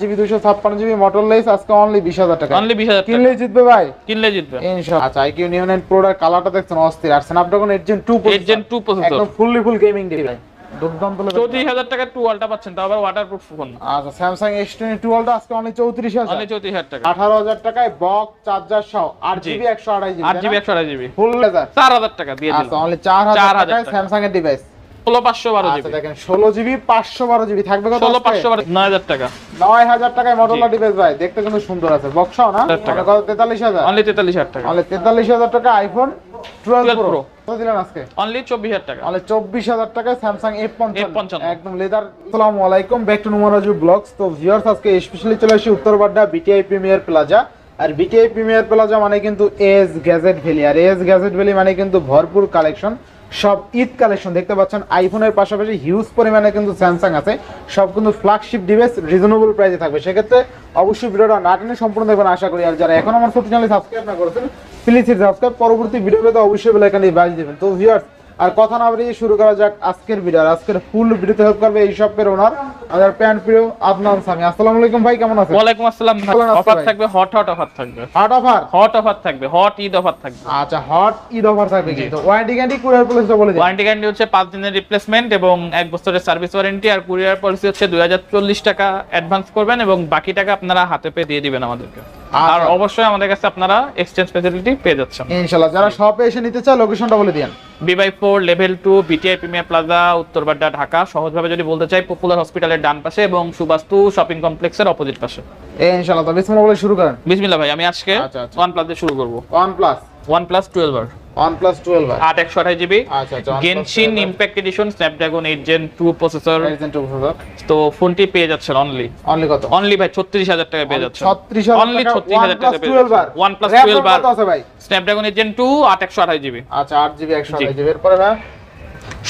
GB দুশো ছাপ্পান্ন GB motor less আজকে অনলি বিশ হাজার টাকা। অনলি বিশ হাজার কিনলে জিতবে ভাই? কিনলে জিতবে। ইনশাআল্লাহ আচ্ছা আইকিউ নিউ নাইন প্রোডাক্ট কালারটা দেখছেন অস্থির। আর Snapdragon eight gen two eight gen two একদম ফুললি ফুল গেমিং ডিভাইস চৌত্রিশ হাজার টাকা টু ওয়ালটা পাচ্ছেন তাও আবার ওয়াটারপ্রুফ ফোন আচ্ছা স্যামসাং এস টোয়েন্টি আজকে অনলি চৌত্রিশ হাজার। অনলি চৌত্রিশ হাজার টাকা। আঠারো হাজার টাকায় বক্স চার্জার সহ আট জিবি একশো আড়াই জিবি আট জিবি একশো আড়াই জিবি। ফুল চার হাজার টাকা দিয়ে আচ্ছা অনলি চার হাজার 4,000 টাকায় টাকা। স্যামসাং এর ডিভাইস ষোলো পাঁচশো বারো জিবি। দেখেন ষোলো জিবি পাঁচশো বারো জিবি থাকবে ষোলো পাঁচশো বারো নয় হাজার টাকা। নয় হাজার টাকায় মডেলা ডিভাইস ভাই দেখতে কিন্তু সুন্দর আছে। বক্সাও না? হাজার টাকা। কত? তেতাল্লিশ হাজার? অনলি তেতাল্লিশ হাজার টাকা। অনলি তেতাল্লিশ হাজার টাকা আইফোন টুয়েলভ প্রো দিলেন আজকে? অনলি চব্বিশ হাজার টাকা। অনলি চব্বিশ হাজার টাকায় স্যামসাং এফ পঞ্চান্ন। একদম লেদার আসসালামু আলাইকুম। ব্যাক টু নুমারাজু ব্লগস তো ভিউয়ার্স আজকে স্পেশালি চলে আসি উত্তরবাড্ডা বিটিআই প্রিমিয়ার প্লাজা আর বিটিআই প্রিমিয়ার প্লাজা মানে কিন্তু এস গ্যাজেট ভ্যালি আর এস গ্যাজেট ভ্যালি মানে কিন্তু ভরপুর কালেকশন সব ঈদ কালেকশন দেখতে পাচ্ছেন। আইফোনের পাশাপাশি হিউজ পরিমাণে কিন্তু স্যামসাং আছে। সব কিন্তু ফ্ল্যাগশিপ ডিভাইস রিজনেবল প্রাইসে থাকবে। সেক্ষেত্রে অবশ্যই ভিডিওটা না টেনে সম্পূর্ণ দেখবেন। আশা করি আর যারা এখন আমার ছোট সাবস্ক্রাইব না করেছেন প্লিজ সাবস্ক্রাইব পরবর্তী ভিডিও পেতে অবশ্যই বলে এখানে বাজি দিবেন। তো ভিউয়ার্স আর কথা না বাড়িয়ে শুরু করা যাক আজকের ভিডিও আর আজকের ফুল ভিডিওতে হেল্প করবে এই শপের ওনার আমাদের প্যান্ট প্রিয় আদনান সামি। আসসালামু আলাইকুম ভাই কেমন আছেন? ওয়ালাইকুম আসসালাম অফার থাকবে হট হট অফার থাকবে। হট অফার হট অফার থাকবে হট ঈদ অফার থাকবে। আচ্ছা হট ঈদ অফার থাকবে কিন্তু। ওয়ারেন্টি গ্যারান্টি কুরিয়ার পলিসি বলে দিন। ওয়ারেন্টি গ্যারান্টি হচ্ছে পাঁচ দিনের রিপ্লেসমেন্ট এবং এক বছরের সার্ভিস ওয়ারেন্টি আর কুরিয়ার পলিসি হচ্ছে দুই হাজার চল্লিশ টাকা অ্যাডভান্স করবেন এবং বাকি টাকা আপনারা হাতে পেয়ে দিয়ে দিবেন আমাদেরকে। আর অবশ্যই আমাদের কাছে আপনারা এক্সচেঞ্জ ফ্যাসিলিটি পেয়ে যাচ্ছেন। ইনশাআল্লাহ যারা শপে এসে নিতে চায় লোকেশনটা বলে দিন বিবাই four level two BTI premier plaza Uttar Badda Dhaka. সহজভাবে যদি বলতে চাই পপুলার হসপিটালের ডান পাশে এবং সুবাস্তু শপিং কমপ্লেক্সের অপোজিট পাশে। ইনশাআল্লাহ বিসমিল্লাহ বলে শুরু করেন। বিসমিল্লাহ ভাই আমি আজকে আচ্ছা, আচ্ছা। ওয়ান প্লাস দিয়ে শুরু করব। ওয়ান প্লাস প্লাস টুয়েলভ আর ওয়ান প্লাস টুয়েলভ আট একশো আঠাশ জিবি। আচ্ছা আচ্ছা impact edition Snapdragon eight gen two processor তো ফোনটি পেয়ে যাচ্ছেন অনলি অনলি কত? অনলি ভাই ছত্রিশ হাজার টাকা পেয়ে যাচ্ছেন। ছত্রিশ হাজার অনলি টাকা ছত্রিশ হাজার টাকা পেয়ে আর যাচ্ছেন প্লাস টুয়েলভ আর আছে ভাই? জেন টু আট একশো আঠাশ জিবি। আচ্ছা আট জিবি একশো জি। আঠাশ জিবি। এরপরে ভাই?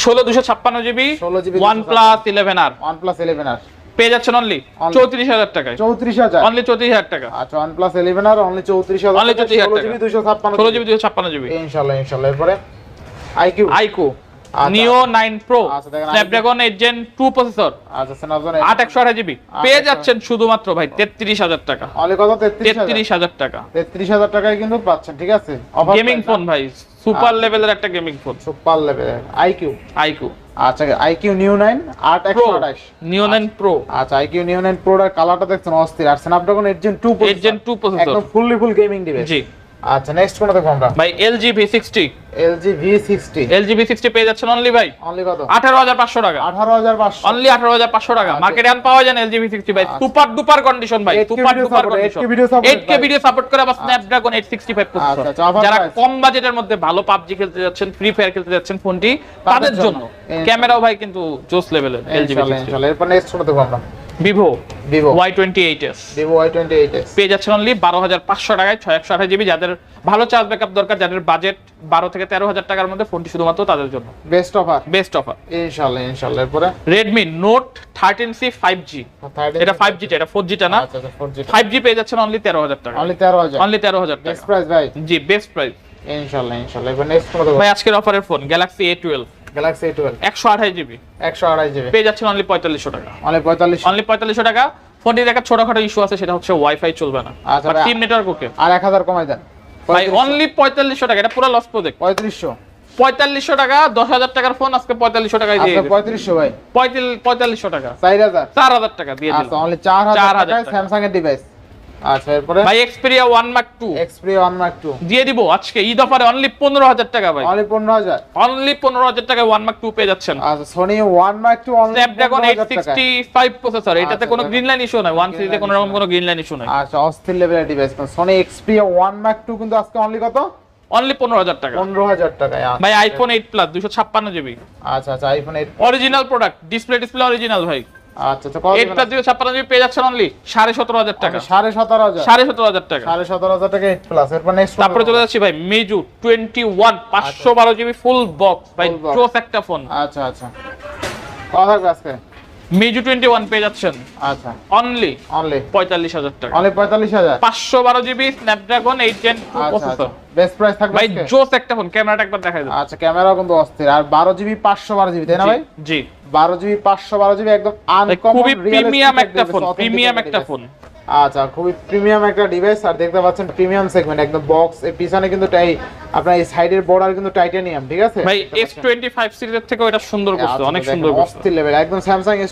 ষোলো দুশো ছাপ্পান্ন GB. 16 GB OnePlus eleven আর ওয়ান প্লাস ইলেভেন আর পেয়ে যাচ্ছেন অনলি চৌত্রিশ হাজার টাকায়। চৌত্রিশ হাজার। অনলি চৌত্রিশ হাজার টাকা। আচ্ছা ওয়ান প্লাস ইলেভেন আর অনলি চৌত্রিশ হাজার Only 34,000 ষোলো টাকা। জিবি দুশো ছাপ্পান্ন ষোলো জিবি দুশো ছাপ্পান্ন জিবি ইনশাল্লাহ ইনশাল্লাহ। এরপরে আইকিউ। আইকো আচ্ছা। Neo nine pro Snapdragon eight gen two processor আচ্ছা স্ন্যাপড্রাগন আট একশো আঠাশ জিবি পেয়ে যাচ্ছেন শুধুমাত্র ভাই তেত্রিশ হাজার টাকা। অনলি কত? তেত্রিশ হাজার। হাজার টাকা। তেত্রিশ হাজার টাকায় কিন্তু পাচ্ছেন ঠিক আছে? গেমিং ফোন ভাই সুপার আচ্ছা। লেভেলের একটা gaming phone super level iQOO. IQOO আচ্ছা আইকিউ নিউ নাইন আট প্রো একশো আঠাশ। নিউ নাইন প্রো আচ্ছা আইকিউ নিউ নাইন প্রো কালারটা দেখছেন অস্থির। আর স্ন্যাপড্রাগন এর জেন টু এর জেন টু প্রসেসর একদম ফুললি ফুল গেমিং ডিভাইস জি। আচ্ছা নেক্সট কোন দেখো আমরা? ভাই LG V sixty LG V sixty পেয়ে যাচ্ছেন অনলি ভাই? অনলি কত? আঠারো হাজার পাঁচশো টাকা। আঠারো হাজার পাঁচশো। অনলি আঠারো হাজার পাঁচশো টাকা। আচ্ছা। মার্কেটে আন পাওয়া যায় না ভি সিক্সটি ভাই। আচ্ছা। সুপার ডুপার কন্ডিশন ভাই। 8K super duper condition 8K eight K video support করে আবার Snapdragon eight sixty five processor আচ্ছা, offer যারা কম বাজেটের মধ্যে ভালো পাবজি খেলতে যাচ্ছেন ফ্রি ফায়ার খেলতে যাচ্ছেন ফোনটি তাদের জন্য। ক্যামেরাও ভাই কিন্তু জোস লেভেলের ইনশাল্লাহ ইনশাল্লাহ। এরপর নেক্সট কোন দেখো আমরা? Vivo Vivo Y twenty eight S Vivo Y twenty eight S পেয়ে অনলি বারো হাজার পাঁচশো টাকায় ছয় একশো আঠাশ জিবি। যাদের ভালো চার্জ ব্যাকআপ দরকার যাদের বাজেট বারো থেকে তেরো হাজার টাকার মধ্যে ফোনটি শুধুমাত্র তাদের জন্য। বেস্ট অফার বেস্ট অফার ইনশাল্লাহ ইনশাল্লাহ। এরপরে? Redmi note thirteen C five G এটা ফাইভ জিটা এটা ফোর জিটা না? আচ্ছা আচ্ছা জি ফাইভ জি পেয়ে যাচ্ছেন অনলি তেরো হাজার টাকা অনলি তেরো হাজার। অনলি তেরো হাজার বেস্ট টাকা প্রাইস ভাই। জি বেস্ট প্রাইস ইনশাল্লাহ ইনশাল্লাহ। এরপর নেক্সট ভাই আজকের অফারের phone Galaxy A twelve Galaxy GB. GB. পেয়ে যাচ্ছেন অনলি পঁয়তাল্লিশশো টাকা। অনলি পঁয়তাল্লিশ। অনলি পঁয়তাল্লিশশো টাকা। ফোনটির একটা ছোটখাটো ইস্যু আছে সেটা হচ্ছে ওয়াইফাই চলবে না। আচ্ছা, ভাই। নেটওয়ার্ক ওকে। আর এক হাজার কমাই দেন। ভাই অনলি পঁয়তাল্লিশশো টাকা এটা পুরো লস প্রজেক্ট পঁয়ত্রিশশো পঁয়তাল্লিশশো টাকা দশ হাজার টাকার ফোন আজকে পঁয়তাল্লিশশো টাকায় দিয়ে পঁয়ত্রিশশো ভাই। পঁয়তাল্লিশ- পঁয়তাল্লিশশো টাকা। চার হাজার। চার হাজার টাকা দিয়ে আচ্ছা অনলি চার হাজার 4,000 স্যামসাং এর ডিভাইস আচ্ছা এরপরে? ভাই এক্সপেরিয়া ওয়ান মার্ক দিয়ে দিব আজকে ঈদ অফারে অনলি পনেরো হাজার টাকা ভাই। অনলি পনেরো হাজার? অনলি টাকায় মার্ক পেয়ে যাচ্ছেন। আচ্ছা Sony one mark two only Snapdragon eight টাকা সিক্সটি ফাইভ প্রসেসর এটাতে আচ্ছা, কোনো আচ্ছা। গ্রিন লাইন ইস্যু নাই ওয়ান Green সিরিজে line কোনো রকম কোনো গ্রিন লাইন ইস্যু নাই। আচ্ছা অস্থির লেভেলের device Sony Xperia one mark কিন্তু আজকে অনলি কত? অনলি পনেরো হাজার টাকা। টাকায় আচ্ছা। ভাই আইফোন প্লাস জিবি আচ্ছা আচ্ছা iPhone eight original product display display original ভাই। আচ্ছা আচ্ছা কত এইট দিবেন? ছাপ্পান্ন জিবি পেয়ে যাচ্ছেন অনলি সাড়ে সতেরো হাজার টাকা। আচ্ছা, সাড়ে সতেরো হাজার। সাড়ে সতেরো হাজার টাকা। সাড়ে সতেরো হাজার টাকা এইট প্লাস এরপর নেক্সট তারপরে চলে যাচ্ছি ভাই মেজু টোয়েন্টি ওয়ান পাঁচশো বারো জিবি ফুল বক্স ভাই জোস একটা ফোন আচ্ছা আচ্ছা। আজকে? মিজু টোয়েন্টি ওয়ান পেয়ে যাচ্ছেন আচ্ছা। অনলি অনলি পঁয়তাল্লিশ হাজার টাকা। অনলি পঁয়তাল্লিশ হাজার। পাঁচশো বারো GB Snapdragon eight ten processor best price থাকবে ভাই জোস একটা ফোন ক্যামেরাটা একবার দেখাই দাও। আচ্ছা ক্যামেরা কিন্তু অস্থির। আর বারো জিবি পাঁচশো বারো জিবি তাই না ভাই? জি। বারো জিবি পাঁচশো বারো জিবি একদম আনকমন খুবই প্রিমিয়াম একটা ফোন প্রিমিয়াম একটা ফোন আচ্ছা খুবই প্রিমিয়াম একটা ডিভাইস আর দেখতে পাচ্ছেন প্রিমিয়াম সেগমেন্ট একদম বক্স এর পিছনে কিন্তু টাই আপনার এই সাইডের বর্ডার কিন্তু টাইটানিয়াম ঠিক আছে? ভাই এস টোয়েন্টি ফাইভ সিরিজের থেকে এটা সুন্দর করছে আচ্ছা, অনেক সুন্দর করছে অস্থির লেভেল একদম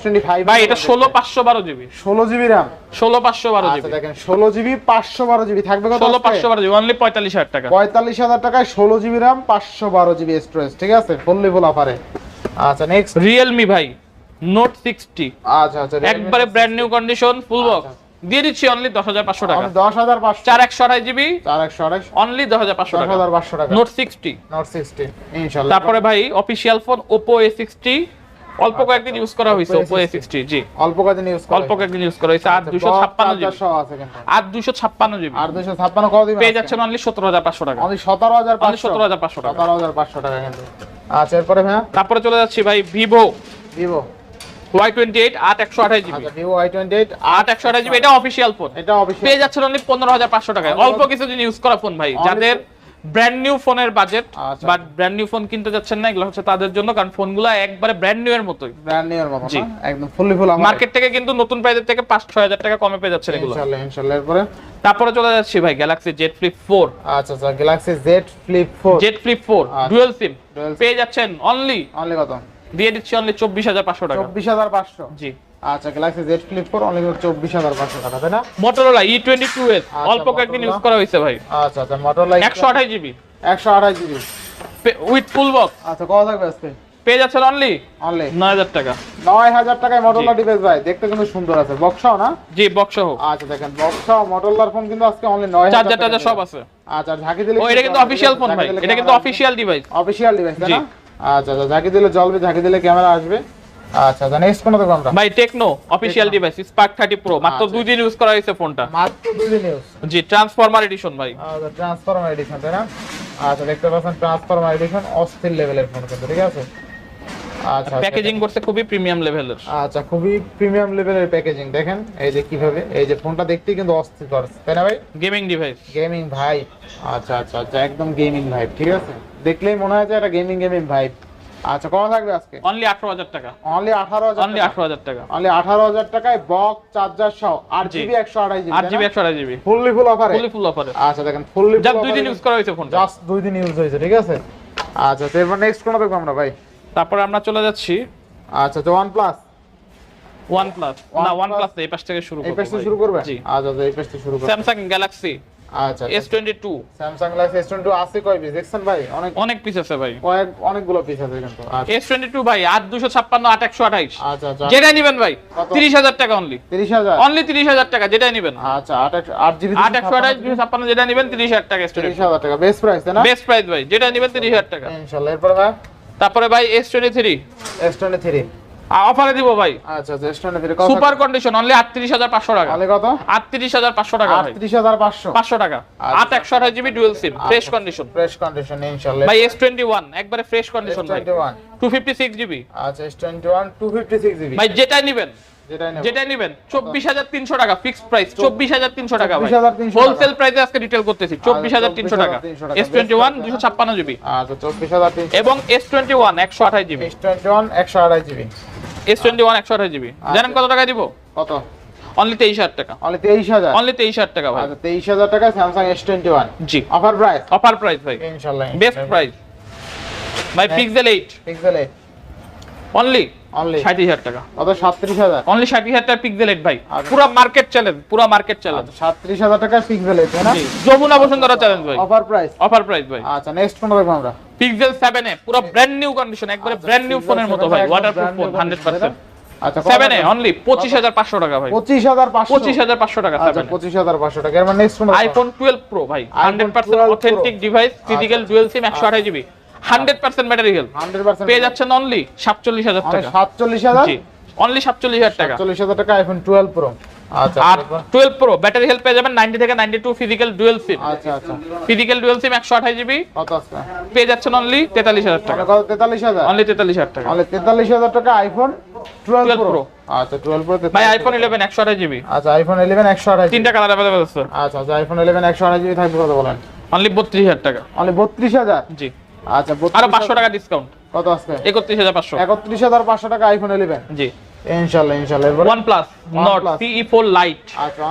টোয়েন্টি ফাইভ ভাই এটা ষোলো পাঁচশো বারো জিবি ষোলো জিবি র্যাম ষোলো পাঁচশো বারো আচ্ছা জিবি দেখেন ষোলো জিবি পাঁচশো বারো জিবি থাকবে কত ষোলো আজকে? পাঁচশো বারো জিবি অনলি পঁয়তাল্লিশ হাজার টাকা। পঁয়তাল্লিশ হাজার টাকায় ষোলো জিবি র্যাম পাঁচশো বারো জিবি স্টোরেজ ঠিক আছে? ফুললি ফুল অফারে আচ্ছা নেক্সট রিয়েলমি ভাই নোট সিক্সটি আচ্ছা আচ্ছা একবারে brand new condition full box. দিয়ে দিচ্ছি অনলি দশ হাজার পাঁচশো টাকা। দশ হাজার পাঁচশো। চার একশো আড়াই জিবি? চার একশো আড়াইশ অনলি দশ হাজার পাঁচশো দশ টাকা হাজার পাঁচশো টাকা। নোট সিক্সটি নোট সিক্সটি ইনশাল্লাহ। তারপরে ভাই official phone Oppo A sixty অল্প কয়েকদিন ইউজ করা হয়েছে ওপো এ সিক্সটি জি। অল্প কদিন ইউজ অল্প কয়েকদিন ইউজ করা হয়েছে। আর দুশো ছাপ্পান্ন জিবি। আর দুশো ছাপ্পান্ন জিবি। আর দুশো ছাপ্পান্ন কত দিবেন পেয়ে যাচ্ছেন অনলি সতেরো হাজার পাঁচশো টাকা। অনলি সতেরো হাজার অনলি পাঁচশো সতেরো হাজার পাঁচশো টাকা। সতেরো হাজার পাঁচশো টাকা কিন্তু। আচ্ছা এরপরে ভাইয়া? তারপরে চলে যাচ্ছি ভাই Vivo Vivo Y twenty eight আট একশো আঠাশ জিবি। আচ্ছা ভিভো জিবি এটা অফিসিয়াল ফোন এটা অবশ্যই পেয়ে যাচ্ছেন অনলি পনেরো হাজার পাঁচশো টাকায়। Only অল্প কিছুদিন ইউজ করা ফোন ভাই। যাদের ব্র্যান্ড নিউ ফোনের budget. But brand new phone কিনতে যাচ্ছেন না এগুলো হচ্ছে তাদের জন্য কারণ ফোনগুলো একবারে ব্র্যান্ড নিউ এর মতোই ব্র্যান্ড নিউ এর মতো। একদম ফুললি ফুল মার্কেট থেকে কিন্তু নতুন প্রাইসের থেকে পাঁচ ছয় হাজার টাকা কমে পেয়ে যাচ্ছেন এগুলো। ইনশাআল্লাহ ইনশাআল্লাহ এরপরে? তারপরে চলে যাচ্ছি ভাই গ্যালাক্সি জেড ফ্লিপ ফোর আচ্ছা আচ্ছা Galaxy Z flip 4 Z flip four আচ্ছা। ডুয়েল সিম পেয়ে যাচ্ছেন অনলি অনলি কত? দিয়ে দিচ্ছি অনলি চব্বিশ হাজার পাঁচশো টাকা। চব্বিশ হাজার পাঁচশো। জি। আচ্ছা গ্যালাক্সি জেড ফ্লিপ 4 অনলি চব্বিশ হাজার পাঁচশো টাকা তাই না? অল্প কয়েকদিন ইউজ করা হয়েছে ভাই। আচ্ছা আচ্ছা মোটরলা একশো আঠাশ জিবি একশো আঠাশ জিবি উইথ ফুল বক্স আচ্ছা কত থাকবে আজকে? পেয়ে যাচ্ছেন অনলি অনলি নয় হাজার টাকা। নয় হাজার টাকায় মোটরলা ডিভাইস ভাই দেখতে কিন্তু সুন্দর আছে। বক্সাও না? জি বক্স সহ। আচ্ছা দেখেন বক্সাও মোটরলার ফোন কিন্তু আজকে অনলি নয় চার্জার টার্জার সব আছে। আচ্ছা ঝাঁকি দিলে ও এটা কিন্তু অফিসিয়াল ফোন ভাই। এটা কিন্তু অফিসিয়াল ডিভাইস অফিসিয়াল ডিভাইস তাই না? আচ্ছা আচ্ছা ঝাঁকি দিলে জ্বলবে ঝাঁকি দিলে ক্যামেরা আসবে। আচ্ছা আচ্ছা নেক্সট কোনটা দেখব আমরা। ভাই Tecno official device spark thirty pro মাত্র আচ্ছা। দুই দিন ইউজ করা হয়েছে ফোনটা মাত্র দুই দিন ইউজ জি ট্রান্সফরমার এডিশন ভাই। আচ্ছা ট্রান্সফরমার এডিশন তাই না? আচ্ছা দেখতে পাচ্ছেন ট্রান্সফরমার এডিশন অস্থির লেভেলের ফোন কিন্তু ঠিক আছে? আচ্ছা প্যাকেজিং করছে খুবই প্রিমিয়াম লেভেলের। আচ্ছা খুবই প্রিমিয়াম লেভেলের প্যাকেজিং দেখেন এই যে কীভাবে এই যে ফোনটা দেখতেই কিন্তু অস্থির করছে তাই না ভাই? Gaming device. গেমিং ভাইব আচ্ছা আচ্ছা আচ্ছা একদম গেমিং ভাইব ঠিক আছে? দেখলেই মনে হয় যে এটা গেমিং গেমিং ভাইব। আচ্ছা কত থাকবে আজকে? অনলি আঠারো হাজার টাকা। অনলি আঠারো হাজার অনলি আঠারো হাজার টাকা। অনলি আঠারো হাজার টাকায় বক্স চার্জার সহ জি। জিবি একশো আড়াই জিবি আট জিবি একশো আড়াই জিবি ফুললি ফুল অফারে ফুলি ফুল অফারে আচ্ছা দেখেন ফুললি দুই দিন ইউজ করা হয়েছে ফোনটা জাস্ট দুই দিন ইউজ হয়েছে ঠিক আছে? আচ্ছা তো এরপর নেক্সট কোন দেখব আমরা ভাই? তারপরে আমরা চলে যাচ্ছি। আচ্ছা তো ওয়ান প্লাস ওয়ান প্লাস না ওয়ান OnePlus- প্লাস এই পাশ থেকে শুরু করব এই পেজ থেকে শুরু করবে জি। আচ্ছা তো এই পেজ থেকে শুরু করবে। স্যামসাং গ্যালাক্সি আচ্ছা two Samsung Galaxy S twenty আছে কয় পিস দেখছেন ভাই? অনেক অনেক পিস আছে ভাই। কয়েক অনেকগুলো পিস আছে কিন্তু। আচ্ছা। এস টোয়েন্টি টু ভাই আট দুশো ছাপ্পান্ন আট একশো আঠাইশ। আচ্ছা আচ্ছা। যেটাই নিবেন ভাই কত? তিরিশ হাজার টাকা অনলি তিরিশ হাজার? অনলি তিরিশ হাজার টাকা যেটাই নিবেন। আচ্ছা আট একশো- আট জিবি আট একশো আঠাইশ দুশো ছাপ্পান্ন যেটা নিবেন তিরিশ হাজার টাকা তিরিশ স্টুডেন্ট হাজার টাকা। বেস্ট প্রাইস তাই না? বেস্ট প্রাইস ভাই যেটা নিবেন তিরিশ হাজার টাকা। ইনশাল্লাহ এরপরে ভাই? তারপরে ভাই S twenty three S twenty three অফারে দিব ভাই। আচ্ছা আচ্ছা S twenty three super condition only আটত্রিশ হাজার পাঁচশো টাকা। তাহলে কত? আটত্রিশ হাজার পাঁচশো টাকা আটত্রিশ হাজার পাঁচশো। পাঁচশো টাকা। আচ্ছা। আট একশো আঠাশ GB dual SIM fresh condition fresh condition ইনশাল্লাহ। ভাই এস টোয়েন্টি ওয়ান একবারে ফ্রেশ কন্ডিশন ভাই। Twenty one two fifty six GB. আচ্ছা S twenty one two fifty six GB. ভাই যেটা নিবেন। যেটাই নেব যেটাই নিবেন। চব্বিশ হাজার তিনশো টাকা ফিক্সড প্রাইস চব্বিশ হাজার তিনশো টাকা হোলসেল প্রাইসে আজকে রিটেল করতেছি। চব্বিশ হাজার তিনশো টাকা। এস টোয়েন্টি ওয়ান দুশো ছাপ্পান্ন জিবি। আচ্ছা এবং এস টোয়েন্টি ওয়ান একশো আঠাশ জিবি। এস টোয়েন্টি ওয়ান একশো আড়াই জিবি। এস টোয়েন্টি ওয়ান একশো আঠাশ জিবি। জানেন কত টাকা দিব? কত? অনলি তেইশ হাজার টাকা। অনলি তেইশ হাজার? অনলি তেইশ হাজার টাকা ভাই। আচ্ছা তেইশ হাজার টাকা স্যামসাং এস টোয়েন্টি ওয়ান জি। অফার প্রাইস অফার প্রাইস ভাই। ইনশাল্লাহ বেস্ট প্রাইস ভাই। Pixel eight Pixel eight only ষাটত্রিশ হাজার টাকা। কত? সাতত্রিশ হাজার? অনলি ষাটত্রিশ হাজার টাকা পিক্সেল এইট ভাই। পুরো মার্কেট চ্যালেঞ্জ পুরো মার্কেট চ্যালেঞ্জ সাতত্রিশ হাজার টাকা পিক্সেল এইট না? যমুনা বসুন্ধরা চ্যালেঞ্জ ভাই। অফার প্রাইস অফার প্রাইস ভাই। আচ্ছা নেক্সট কোন দেখব আমরা। পিক্সেল সেভেন এ পুরো ব্র্যান্ড নিউ কন্ডিশন একবারে ব্র্যান্ড নিউ ফোনের মতো ভাই ওয়াটারপ্রুফ ফোন হান্ড্রেড পার্সেন্ট আচ্ছা সেভেন এ অনলি পঁচিশ হাজার পাঁচশো টাকা ভাই। পঁচিশ হাজার পাঁচশো। পঁচিশ হাজার পাঁচশো টাকা আচ্ছা পঁচিশ হাজার পাঁচশো টাকা। এর নেক্সট কোন আইফোন টুয়েলভ প্রো ভাই hundred percent authentic device physical dual SIM একশো আঠাশ জিবি হান্ড্রেড পার্সেন্ট হান্ড্রেড পেয়ে যাচ্ছেন অনলি সাতচল্লিশ হাজার টাকা। সাতচল্লিশ হাজার? জি অনলি সাতচল্লিশ হাজার টাকা। সাতচল্লিশ হাজার টাকা আইফোন টুয়েলভ প্রো আচ্ছা আর? টুয়েলভ প্রো ব্যাটারি হেল্প পেয়ে যাবেন নাইনটি থেকে ninety two physical dual SIM আচ্ছা আচ্ছা। ফিজিক্যাল ডুয়েল সিম একশো আঠাশ জিবি পেয়ে যাচ্ছেন অনলি তেতাল্লিশ হাজার টাকা। তেতাল্লিশ হাজার? অনলি তেতাল্লিশ হাজার টাকা। তাহলে তেতাল্লিশ হাজার টাকা আইফোন টুয়েলভ 12 প্রো আচ্ছা টুয়েলভ প্রো ভাই আইফোন ইলেভেন একশো আঠাশ জিবি আচ্ছা আইফোন ইলেভেন একশো আঠাশ তিনটা কালার অ্যাভেলেবল আছে আচ্ছা আচ্ছা আইফোন ইলেভেন একশো আঠাশ জিবি থাকবে কত বলেন? অনলি বত্রিশ হাজার টাকা। অনলি বত্রিশ হাজার? জি। আচ্ছা আরও 32 পাঁচশো টাকা ডিসকাউন্ট কত একত্রিশ হাজার পাঁচশো। টাকা আইফোন ইলেভেন জি। ইনশাল্লাহ ইনশাল্লাহ। OnePlus OnePlus। CE four lite আচ্ছা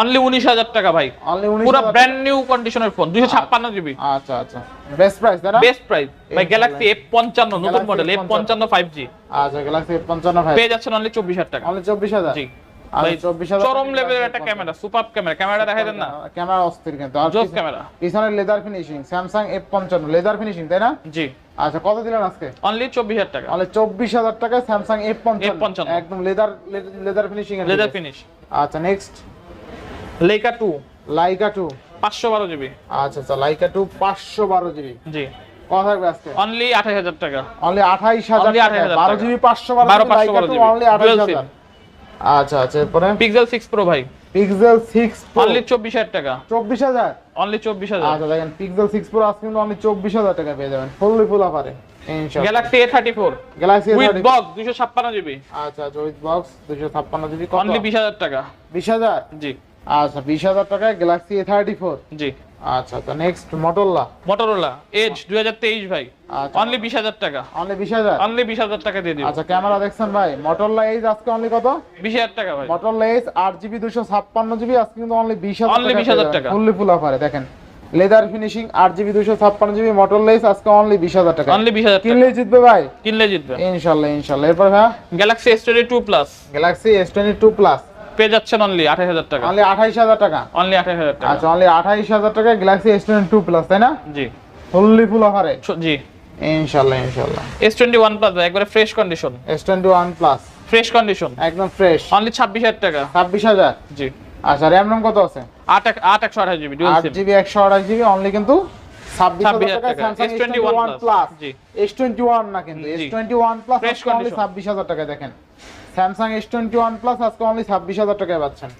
অনলি উনিশ হাজার টাকা ভাই। অনলি উনিশ পুরো ব্র্যান্ড নিউ কন্ডিশনের ফোন দুশো ছাপ্পান্ন জিবি আচ্ছা আচ্ছা। বেস্ট প্রাইস তাই না? বেস্ট প্রাইস ভাই নতুন মডেল এফ F55 পঞ্চান্ন। ফাইভ জি আচ্ছা গ্যালাক্সি পঞ্চান্ন ভাই পেয়ে যাচ্ছেন অনলি টাকা। অনলি চব্বিশ হাজার? জি। ভাই 24,000 চরম লেভেলের একটা ক্যামেরা সুপার ক্যামেরা ক্যামেরা দেখাই দেন না। ক্যামেরা অস্থির কিন্তু। আর জোস ক্যামেরা পিছনে লেদার ফিনিশিং স্যামসাং এফ পঞ্চান্ন লেদার ফিনিশিং তাই না? জি। আচ্ছা কত দিলেন আজকে? অনলি চব্বিশ হাজার টাকা। তাহলে চব্বিশ হাজার টাকা স্যামসাং এফ পঞ্চান্ন। একদম leather leather finishing leather finish আচ্ছা নেক্সট লেকা টু লাইকা টু পাঁচশো বারো জিবি আচ্ছা আচ্ছা লাইকা টু পাঁচশো বারো জিবি জি। কত থাকবে আজকে? অনলি টাকা। অনলি আঠাইশ হাজার Only 28,000 বারো টাকা। জিবি পাঁচশো বারো বারো জিবি লাইকা অনলি আচ্ছা আচ্ছা এরপরে? পিক্সেল সিক্স প্রো ভাই। পিক্সেল সিক্স অনলি চব্বিশ হাজার টাকা। চব্বিশ হাজার? অনলি চব্বিশ হাজার। আচ্ছা দেখেন পিক্সেল সিক্স প্রো আজকে কিন্তু অনলি চব্বিশ হাজার টাকা পেয়ে যাবেন। ফুললি ফুল অফারে ইনশাআল্লাহ Galaxy A thirty four Galaxy with box দুশো ছাপ্পান্ন জিবি আচ্ছা আচ্ছা উইথ বক্স দুশো ছাপ্পান্ন জিবি অনলি বিশ হাজার টাকা। বিশ হাজার? জি। আচ্ছা বিশ হাজার টাকায় গ্যালাক্সি এ থার্টি ফোর জি। আচ্ছা আচ্ছা নেক্সট মটোলা মোটরোলা এজ দুই হাজার তেইশ ভাই। আচ্ছা। অনলি বিশ হাজার টাকা। অনলি বিশ হাজার? অনলি বিশ হাজার টাকা দিয়ে দিব। আচ্ছা ক্যামেরা দেখছেন ভাই? মটোলা এইজ আজকে অনলি কত? বিশ হাজার টাকা ভাই। জিবি দুশো ছাপ্পান্ন জিবি আজকে কিন্তু অনলি বিশ হাজার Only 20,000 টাকা। ফুললি ফুল অফারে দেখেন। লেদার ফিনিশিং আট জিবি দুশো ছাপ্পান্ন জিবি মটোলা এইজ আজকে অনলি বিশ হাজার টাকা। অনলি বিশ হাজার টাকা। কিনলেই জিতবে ভাই? কিনলে জিতবে। ইনশাল্লাহ ইনশাল্লাহ। এরপর ভাই? Galaxy S twenty two plus Galaxy S twenty two plus পেয়ে যাচ্ছেন অনলি আঠাশ হাজার টাকা। অনলি আঠাইশ হাজার টাকা? অনলি আঠাশ হাজার টাকা। আচ্ছা অনলি আঠাইশ হাজার টাকা Galaxy S twenty two plus তাই না? জি। ফুললি ফুল অফারে জি। এস টোয়েন্টি ওয়ান প্লাস একবারে fresh condition S twenty one plus fresh condition একদম ফ্রেশ অনলি ছাব্বিশ হাজার টাকা। ছাব্বিশ হাজার? জি। আচ্ছা র্যাম রম কত আছে? আট এক- আট একশো আঠাশ জিবি ডুয়েল সিম জিবি একশো আঠাশ জিবি অনলি কিন্তু ছাব্বিশ ছাব্বিশ হাজার হাজার টাকা। টাকা S S twenty twenty one one plus plus জি। এস টোয়েন্টি ওয়ান না কিন্তু এস জি। Twenty one plus Fresh only condition। ছাব্বিশ হাজার টাকায় দেখেন। Samsung S twenty one plus আজকে অনলি ছাব্বিশ হাজার টাকায় পাচ্ছেন।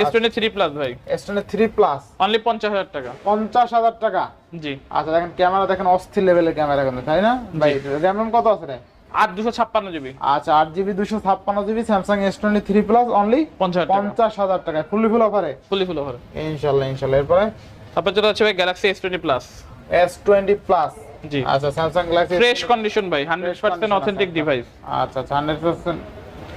এস টোয়েন্টি থ্রি প্লাস ভাই। S twenty three plus only পঞ্চাশ হাজার টাকা। পঞ্চাশ হাজার টাকা? জি। আচ্ছা দেখেন ক্যামেরা দেখেন অস্থির লেভেলের ক্যামেরা কিন্তু তাই না? ভাই র্যাম কত আছে রে? আট দুশো ছাপ্পান্ন জিবি। আচ্ছা আট জিবি দুশো ছাপ্পান্ন GB Samsung S twenty three plus only পঞ্চাশ হাজার টাকা। টাকায় ফুললি ফুল অফারে ফুলি ফুল ওভার ইনশাল্লাহ ইনশাল্লাহ। এরপরে? তারপর যেটা হচ্ছে ভাই Galaxy S twenty plus S twenty plus জি। আচ্ছা স্যামসাং গ্যালাক্সি ফ্রেশ কন্ডিশন ভাই হান্ড্রেড পার্সেন্ট অথেন্টিক ডিভাইস আচ্ছা। আচ্ছা hundred percent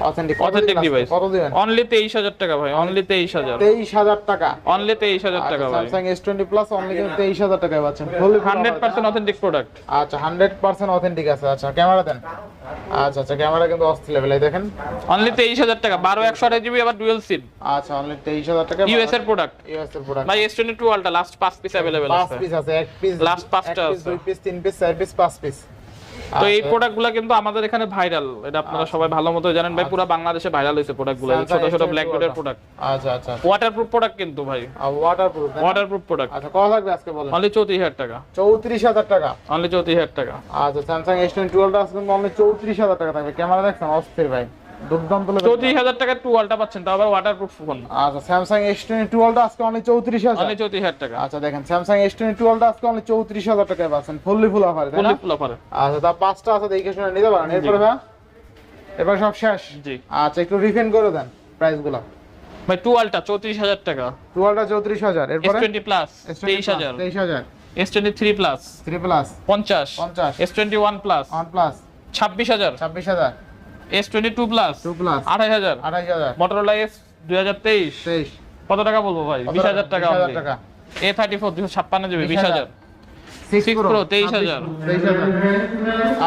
authentic authentic device কত দিবেন? অনলি তেইশ হাজার টাকা ভাই অনলি তেইশ হাজার। তেইশ হাজার টাকা। অনলি তেইশ হাজার টাকা ভাই। এস টোয়েন্টি প্লাস অনলি কিন্তু তেইশ হাজার টাকায় পাচ্ছেন। Full hundred percent authentic product আচ্ছা হান্ড্রেড পার্সেন্ট অথেন্টিক আছে। আচ্ছা ক্যামেরা দেন। আচ্ছা আচ্ছা ক্যামেরা কিন্তু অস্থির লেভেল দেখেন। অনলি তেইশ হাজার টাকা বারো একশো আঠাশ জিবি আবার ডুয়েল সিম আচ্ছা অনলি তেইশ হাজার টাকা ইউএস এর প্রোডাক্ট ইউএস এর প্রোডাক্ট ভাই S twenty two ultra last পাঁচ পিস অ্যাভেলেবেল পাঁচ আছে। পিস আছে এক পিস Last পাঁচটা এক পিস আছে। দুই পিস তিন পিস চার পিস পাঁচ পিস তো এই প্রোডাক্টগুলো কিন্তু আমাদের এখানে ভাইরাল এটা আপনারা সবাই ভালো মতো জানেন ভাই পুরো বাংলাদেশে ভাইরাল হয়েছে প্রোডাক্টগুলো ছোট ছোট ব্ল্যাক ডটের প্রোডাক্ট আচ্ছা আচ্ছা। ওয়াটারপ্রুফ প্রোডাক্ট কিন্তু ভাই। ওয়াটারপ্রুফ ওয়াটারপ্রুফ প্রোডাক্ট আচ্ছা কত লাগবে আজকে বলেন? অনলি চৌত্রিশ হাজার টাকা। চৌত্রিশ হাজার টাকা? অনলি চৌত্রিশ হাজার টাকা। আচ্ছা স্যামসাং এস টা টুয়েলভটা আজকে অনলি চৌত্রিশ হাজার টাকা থাকবে। ক্যামেরা দেখছেন অস্থির ভাই। দুর্দান্ত চৌত্রিশ হাজার টাকা টুয়েলটা পাচ্ছেন তাও আবার ওয়াটারপ্রুফ ফোন আচ্ছা স্যামসাং এস টোয়েন্টি আজকে অনলি চৌত্রিশ হাজার। অনলি চৌত্রিশ হাজার টাকা। আচ্ছা দেখেন স্যামসাং এস টোয়েন্টি টুয়েলভটা আজকে অনলি চৌত্রিশ হাজার টাকায় পাচ্ছেন ফুললি ফুল অফারে তাই ফুল অফারে আচ্ছা তা পাঁচটা আছে দেখে শুনে নিতে পারেন। এরপরে ভাই? এবার সব শেষ। জি। আচ্ছা একটু করে দেন ভাই চৌত্রিশ হাজার টাকা। টুয়েলভটা চৌত্রিশ হাজার এরপরে? টোয়েন্টি প্লাস তেইশ হাজার। তেইশ হাজার। S twenty three plus three plus পঞ্চাশ। পঞ্চাশ। S twenty one plus one plus ছাব্বিশ হাজার। ছাব্বিশ হাজার। S twenty two plus two plus আঠাশ হাজার। আঠাশ হাজার। মোটরোলা এস দুই হাজার তেইশ। তেইশ। কত টাকা বলব ভাই? বিশ হাজার টাকা বিশ হাজার টাকা? এ থার্টি ফোর দুশো ছাপ্পান্ন জিবি বিশ হাজার। সিক্স Six Pro, 23,000 তেইশ হাজার।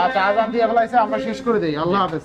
আচ্ছা আজ আমি অ্যাপ্লাইছে আমরা শেষ করে দেই। আল্লাহ হাফেজ।